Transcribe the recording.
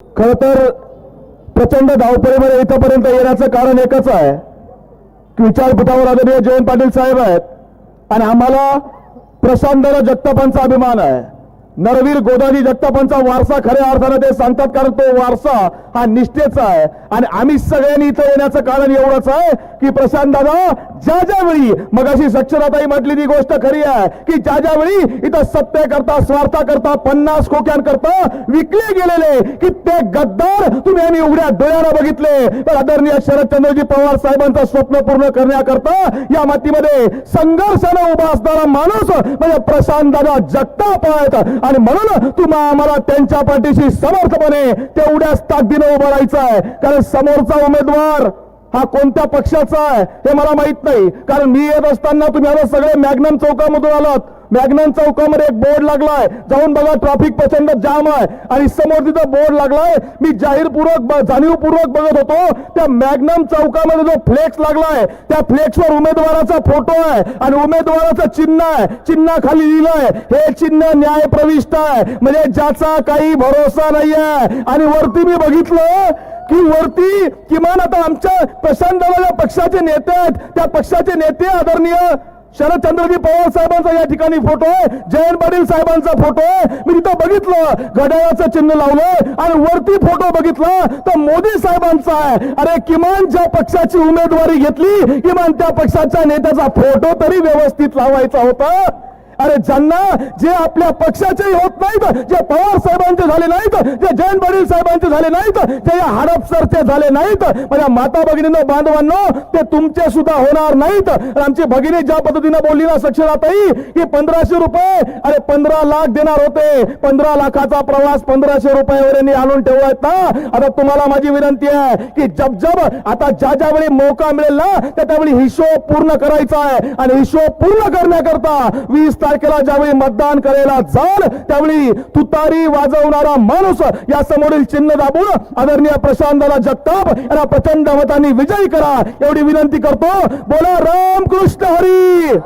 खर तर प्रचंड धावपळीमध्ये इथंपर्यंत येण्याचं कारण एकच आहे की विचारपीठावर आदरणीय जयंत पाटील साहेब आहेत आणि आम्हाला प्रशांत जगतापांचा अभिमान आहे. नरवीर गोदाजी जगतापांचा वारसा खऱ्या अर्थानं ते सांगतात कारण तो वारसा हा निष्ठेचा आहे. आणि आम्ही सगळ्यांनी इथं येण्याचं कारण एवढंच आहे की प्रशांत दादा ज्या ज्या वेळी मगाशी सक्षराताई म्हटली ती गोष्ट खरी आहे की ज्या ज्या वेळी इथं सत्य करता स्वार्था करता पन्नास खोक्यांकरता विकले गेलेले की ते गद्दार तुम्ही आम्ही उघड्या डोळ्यानं बघितले. तर आदरणीय शरदचंद्रजी पवार साहेबांचं स्वप्न पूर्ण करण्याकरता या मातीमध्ये संघर्षानं उभा असणारा माणूस म्हणजे प्रशांत दादा जगताप आहेत. आणि म्हणून तुम्हा आम्हाला त्यांच्या पाठीशी समर्थपणे तेवढ्याच ताकदीनं उभं राहायचं आहे कारण समोरचा उमेदवार हा कोणत्या पक्षाचा आहे हे मला माहीत नाही. कारण मी येत असताना तुम्ही आता सगळे मॅग्नम चौकामधून आलात. मॅग्नम चौकामध्ये एक बोर्ड लागलाय. जाऊन बघा ट्रॅफिक प्रचंड जाम आहे. आणि समोर तिथं बोर्ड लागलाय. मी जाहीरपूर्वक जाणीवपूर्वक बघत होतो त्या मॅग्नम चौकामध्ये जो फ्लेक्स लागलाय त्या फ्लेक्सवर उमेदवाराचा फोटो आहे. आणि उमेदवाराचं चिन्ह आहे. चिन्हाखाली लिहिलंय हे चिन्ह न्यायप्रविष्ट आहे. म्हणजे ज्याचा काही भरोसा नाही आहे आणि वरती मी बघितलं की वरती किमान आता आमच्या प्रशांत दादा पक्षाचे नेते आहेत. त्या पक्षाचे नेते आदरणीय शरदचंद्रजी पवार साहेबांचा या ठिकाणी फोटो आहे. जयंत पाटील साहेबांचा फोटो आहे. मी तिथं बघितलं. घड्याळाचं चिन्ह लावलं आणि वरती फोटो बघितला तर मोदी साहेबांचा आहे. अरे किमान ज्या पक्षाची उमेदवारी घेतली किमान त्या पक्षाच्या नेत्याचा फोटो तरी व्यवस्थित लावायचा होता. अरे ज्यांना जे आपल्या पक्षाचेही होत नाहीत जे पवार साहेबांचे झाले नाहीत जे जयंत पाटील साहेबांचे झाले नाहीत ते या हडपसरचे झाले नाहीत माझ्या माता भगिनींनो बांधवांनो ते तुमचे सुद्धा होणार नाहीत. आमची भगिनी ज्या पद्धतीनं बोलली ना सक्षराताई की पंधराशे रुपये अरे पंधरा लाख देणार होते. पंधरा लाखाचा प्रवास पंधराशे रुपयावर आणून ठेवलायत ना. आता तुम्हाला माझी विनंती आहे की जब जब आता ज्या ज्या वेळी मौका मिळेल ना त्या त्यावेळी हिशोब पूर्ण करायचा आहे. आणि हिशोब पूर्ण करण्याकरता वीस तारखेला ज्यावेळी मतदान करायला जाल त्यावेळी तुतारी वाजवणारा माणूस या समोरील चिन्ह दाबून आदरणीय प्रशांताला जगताप यांना प्रचंड मतांनी विजयी करा. एवढी विनंती करतो. बोला राम कृष्ण हरी!